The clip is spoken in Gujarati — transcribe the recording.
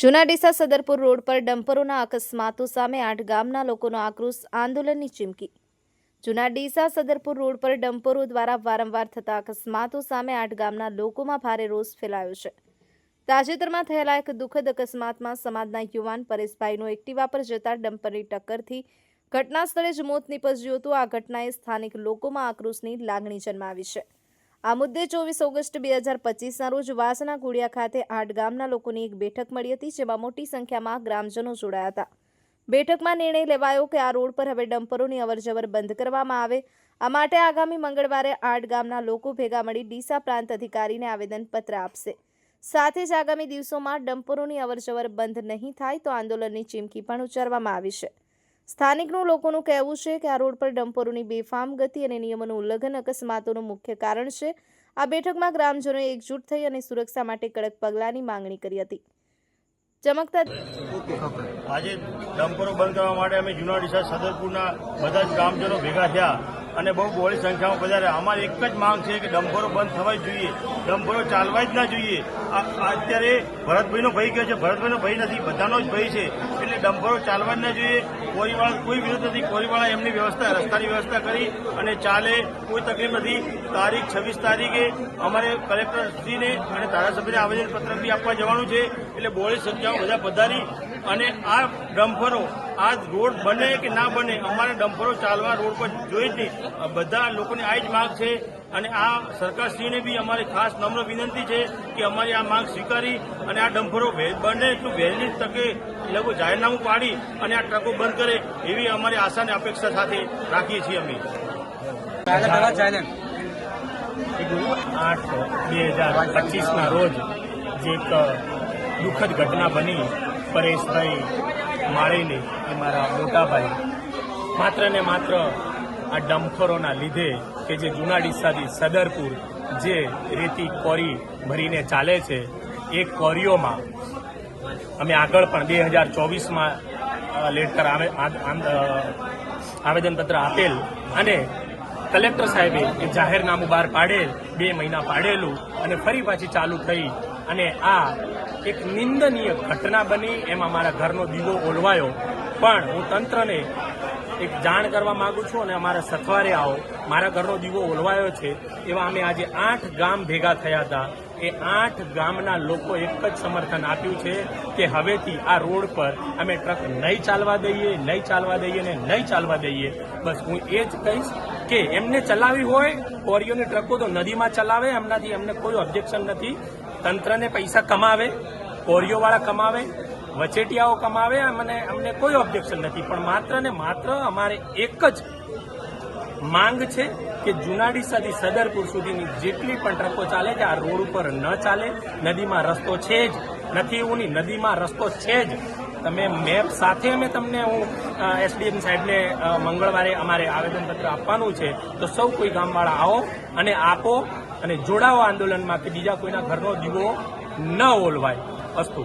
જૂના ડીસા સદરપુર રોડ પર ડમ્પરોના અકસ્માતો સામે આઠ ગામના લોકોનો આક્રોશ આંદોલનની ચીમકી. જૂના ડીસા સદરપુર રોડ પર ડમ્પરો દ્વારા વારંવાર થતા અકસ્માતો સામે આઠ ગામના લોકોમાં ભારે રોષ ફેલાયો છે. તાજેતરમાં થયેલા એક દુઃખદ અકસ્માતમાં સમાજના યુવાન પરેશભાઈનો એક્ટિવા પર જતા ડમ્પરની ટક્કરથી ઘટના સ્થળે જ મોત નીપજ્યું હતું. આ ઘટનાએ સ્થાનિક લોકોમાં આક્રોશની લાગણી જન્માવી છે. આ મુદ્દે ચોવીસ ઓગસ્ટ બે હજાર પચીસના રોજ વાસણા કુડિયા ખાતે આઠ ગામના લોકોની એક બેઠક મળી હતી, જેમાં મોટી સંખ્યામાં ગ્રામજનો જોડાયા હતા. બેઠકમાં નિર્ણય લેવાયો કે આ રોડ પર હવે ડમ્પરોની અવરજવર બંધ કરવામાં આવે. આ માટે આગામી મંગળવારે આઠ ગામના લોકો ભેગા મળી ડીસા પ્રાંત અધિકારીને આવેદનપત્ર આપશે. સાથે જ આગામી દિવસોમાં ડમ્પરોની અવરજવર બંધ નહીં થાય તો આંદોલનની ચીમકી પણ ઉચ્ચારવામાં આવી છે. સ્થાનિકનું લોકોનું કહેવું છે કે આ રોડ પર ડમ્પરોની બેફામ ગતિ અને નિયમોનું ઉલ્લંઘન અકસ્માતોનું મુખ્ય કારણ છે. આ બેઠકમાં ગ્રામજનોએ એકજૂટ થઈ અને સુરક્ષા માટે કડક પગલાંની માંગણી કરી હતી. ચમકતા આજે ડમ્પરો બંધ કરવા માટે અમે જૂના ડીસા સદરપુરના બધા જ ગ્રામજનો ભેગા થયા અને બહુ બહોળી સંખ્યામાં પધાર્યા. અમારી એક જ માંગ છે કે ડમ્પરો બંધ થવા જ જોઈએ. ડમ્પરો ચાલવા જ ના જોઈએ. અત્યારે ભરતભાઈનો ભય કયો છે. ભરતભાઈનો ભય નથી. બધાનો જ ભય છે. ડમ્પરો ચાલવા જ ના જોઈએ. કોરીવાળા કોઈ વિરોધ નથી. કોરીવાળા એમની વ્યવસ્થા, રસ્તાની વ્યવસ્થા કરી અને ચાલે. કોઈ તકલીફ નથી. તારીખ છવ્વીસ તારીખે અમારે કલેક્ટરશ્રીને અને ધારાસભ્યને આવેદનપત્ર બી આપવા જવાનું છે. એટલે બોળી સંખ્યામાં બધા પધારી અને આ ડમ્પરો આ રોડ બને કે ના બને, અમારે ડમ્પરો ચાલવા રોડ પર જોઈએ જ નહીં. બધા લોકોની આ જ માંગ છે અને આ સરકારશ્રીને બી અમારી ખાસ નમ્ર વિનંતી છે કે અમારી આ માંગ સ્વીકારી અને આ ડમ્પરો બને, એટલું વહેલી તકે એ લોકો જાહેરનામું પાડી અને આ ટ્રકો બંધ કરે એવી અમારી આશા અને અપેક્ષા સાથે રાખીએ છીએ અમે. આઠ બે હજાર પચીસના રોજ જે એક દુઃખદ ઘટના બની, પરેશભાઈ માળીની એ મારા મોટાભાઈ માત્ર ને માત્ર આ ડમખોરોના લીધે કે જે જૂના ડીસાથી સદરપુર જે રેતી કોરી ભરીને ચાલે છે, એ કોરીઓમાં અમે આગળ પણ બે હજાર ચોવીસમાં લેટર આવેદનપત્ર આપેલ અને કલેક્ટર સાહેબે એ જાહેરનામું બહાર પાડેલ, બે મહિના પાડેલું અને ફરી પાછી ચાલુ થઈ. અને આ એક નિંદનીય ઘટના બની, એમાં મારા ઘરનો દીવો ઓલવાયો. પણ હું તંત્રને એક જાણ કરવા માંગુ છું અને અમારા સથવારે આવો. મારા ઘરનો દીવો ઓલવાયો છે. એવા અમે આજે આઠ ગામ ભેગા થયા હતા. એ આઠ ગામના લોકો એક જ સમર્થન આપ્યું છે કે હવેથી આ રોડ પર અમે ટ્રક નહીં ચાલવા દઈએ, નહીં ચાલવા દઈએ ને નહીં ચાલવા દઈએ. બસ હું એ જ કહીશ કે એમને ચલાવી હોય, કોરીઓની ટ્રકો તો નદીમાં ચલાવે, એમનાથી એમને કોઈ ઓબ્જેક્શન નથી. તંત્રને પૈસા કમાવે, કોરીઓવાળા કમાવે, વચેટિયાઓ કમાવે અને અમને કોઈ ઓબ્જેક્શન નથી. પણ માત્ર ને માત્ર અમારે એક જ માંગ છે કે જુનાડીસાથી સદરપુર સુધીની જેટલી પણ ટ્રકો ચાલે છે આ રોડ ઉપર ન ચાલે, નદીમાં રસ્તો છે જ. નથી એવું નહીં નદીમાં રસ્તો છે જ. તમે મેપ સાથે અમે તમને હું એસડીએમ સાહેબને મંગળવારે અમારે આવેદનપત્ર આપવાનું છે, તો સૌ કોઈ ગામવાળા આવો અને આપો અને જોડાઓ આંદોલનમાં કે બીજા કોઈના ઘરનો દીવો ન ઓલવાય. અસ્તુ.